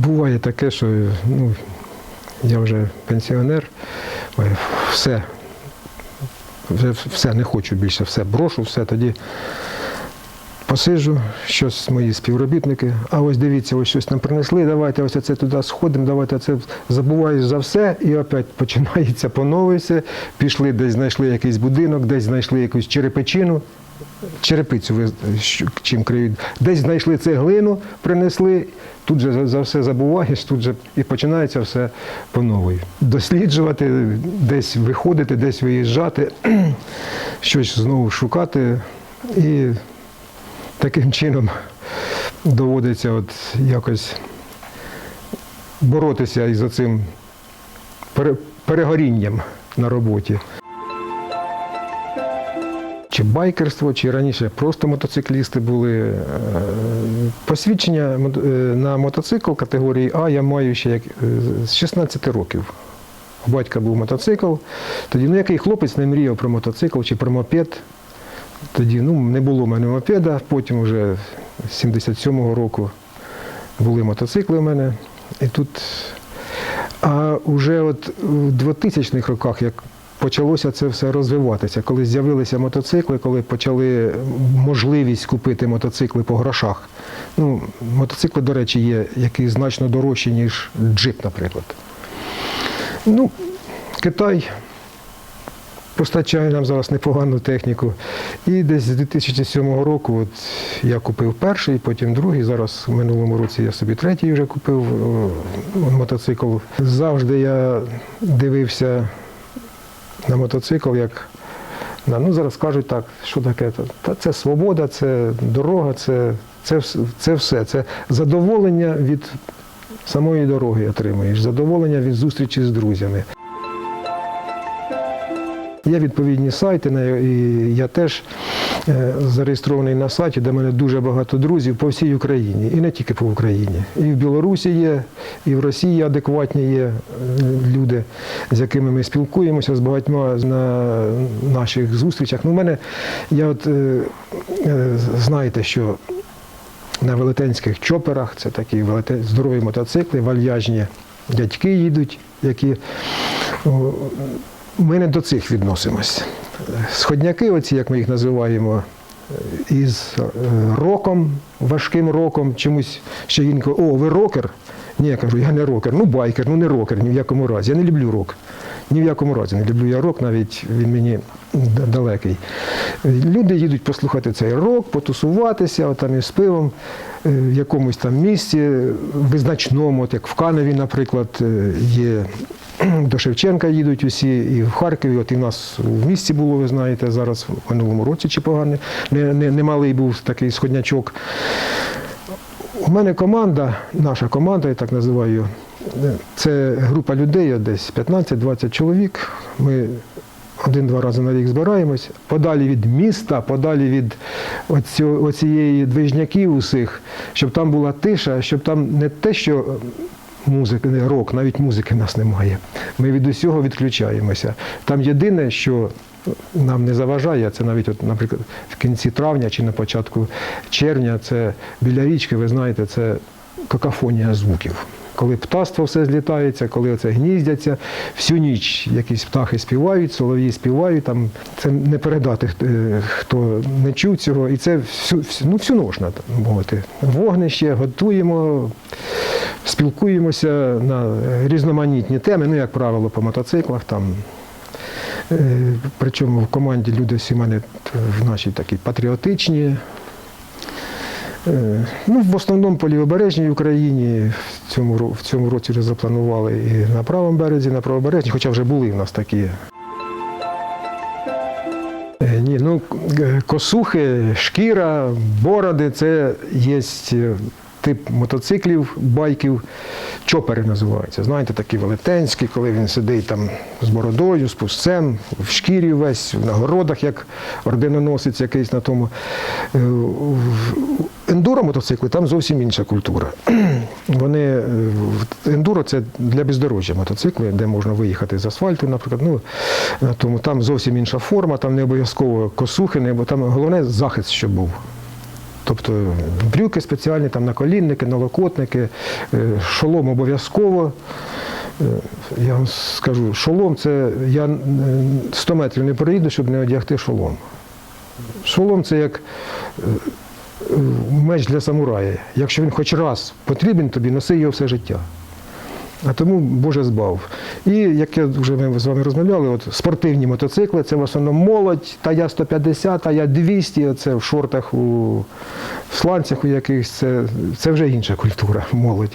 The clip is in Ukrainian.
буває таке, що ну, я вже пенсіонер, все, вже все не хочу більше, все брошу, все тоді посиджу, щось мої співробітники. А ось дивіться, ось щось нам принесли, давайте ось це туди сходимо, давайте це забуваєш за все, і опять починається по все. Пішли, десь знайшли якийсь будинок, десь знайшли якусь черепичину. Черепицю ви чим криють. Десь знайшли цеглину, принесли, тут же за- все забуваєш, тут же і починається все по новій. Досліджувати, десь виходити, десь виїжджати, щось знову шукати. І таким чином доводиться от якось боротися із цим пере- перегорінням на роботі. Чи байкерство, чи раніше просто мотоциклісти були. Е, Посвідчення е, на мотоцикл категорії А я маю ще як е, з 16 років. У батька був мотоцикл. Тоді ну, який хлопець не мріяв про мотоцикл чи про мопед. Тоді ну, не було в мене мопеда, потім вже з 77-го року були мотоцикли у мене. І тут а вже от в 2000-х роках, як почалося це все розвиватися, коли з'явилися мотоцикли, коли почали можливість купити мотоцикли по грошах. Ну, мотоцикли, до речі, є, які значно дорожчі, ніж джип, наприклад. Ну, Китай постачає нам зараз непогану техніку. І десь з 2007 року от я купив перший, потім другий. Зараз в минулому році я собі третій вже купив е, мотоцикл. Завжди я дивився на мотоцикл як. Ну, зараз кажуть так, що таке? Та- це свобода, це дорога, це, це, це все. Це задоволення від самої дороги отримуєш, задоволення від зустрічі з друзями. Є відповідні сайти, і я теж зареєстрований на сайті, де в мене дуже багато друзів по всій Україні, і не тільки по Україні. І в Білорусі є, і в Росії адекватні є е, люди, з якими ми спілкуємося з багатьма на наших зустрічах. Ну, в мене, я от е, е, знаєте, що на велетенських чоперах, це такі здорові мотоцикли, вальяжні дядьки їдуть, які ми не до цих відносимось. Сходняки, оці, як ми їх називаємо, із е, роком, важким роком, чомусь ще інколи, о, ви рокер? Ні, я кажу, я не рокер, ну байкер, ну не рокер, ні в якому разі. Я не люблю рок. Ні в якому разі не люблю я рок, навіть він мені далекий. Люди їдуть послухати цей рок, потусуватися отам із пивом е, в якомусь там місці визначному, от як в Каневі, наприклад, е, є до Шевченка їдуть усі, і в Харкові, от і в нас в місті було, ви знаєте, зараз в минулому році чи поганий, не, не, немалий був такий сходнячок. У мене команда, наша команда, я так називаю, це група людей, десь 15-20 чоловік. Ми один-два рази на рік збираємось, подалі від міста, подалі від оцю- оцієї движняків усіх, щоб там була тиша, щоб там не те, що музики, не рок, навіть музики нас немає. Ми від усього відключаємося. Там єдине, що нам не заважає, це навіть, от, наприклад, в кінці травня чи на початку червня, це біля річки, ви знаєте, це какафонія звуків. Коли птаство все злітається, коли оце гніздяться, всю ніч якісь птахи співають, солов'ї співають, там це не передати, е, хто не чув цього. І це всю, ну, всю можна так мовити. Вогнище, готуємо, спілкуємося на різноманітні теми, ну, як правило, по мотоциклах. Там. Е, Причому в команді люди всі мене в нашій такі патріотичні. Е, Ну, в основному по лівобережній Україні в цьому, в цьому році вже запланували і на правому березі, і на правобережній, хоча вже були в нас такі. Е, Ні, ну е, косухи, шкіра, бороди це є тип мотоциклів, байків, чопери називаються. Знаєте, такі велетенські, коли він сидить там з бородою, з пусцем, в шкірі весь, в нагородах, як орденоносець якийсь на тому. Е, Ендуро мотоцикли там зовсім інша культура. Вони е, ендуро це для бездорожжя мотоцикли, де можна виїхати з асфальту, наприклад. Ну, тому там зовсім інша форма, там не обов'язково косухи, не, там головне захист, щоб був. Тобто брюки спеціальні, там наколінники, налокотники, е, шолом обов'язково. Е, Я вам скажу, шолом це я е, 100 метрів не проїду, щоб не одягти шолом. Шолом це як е, е, меч для самурая. Якщо він хоч раз потрібен тобі, носи його все життя. А тому Боже збав. І як я вже ми з вами розмовляли, от спортивні мотоцикли, це в основному молодь, та я 150, та я 200, це в шортах, у сланцях у якихось, це, це вже інша культура, молодь.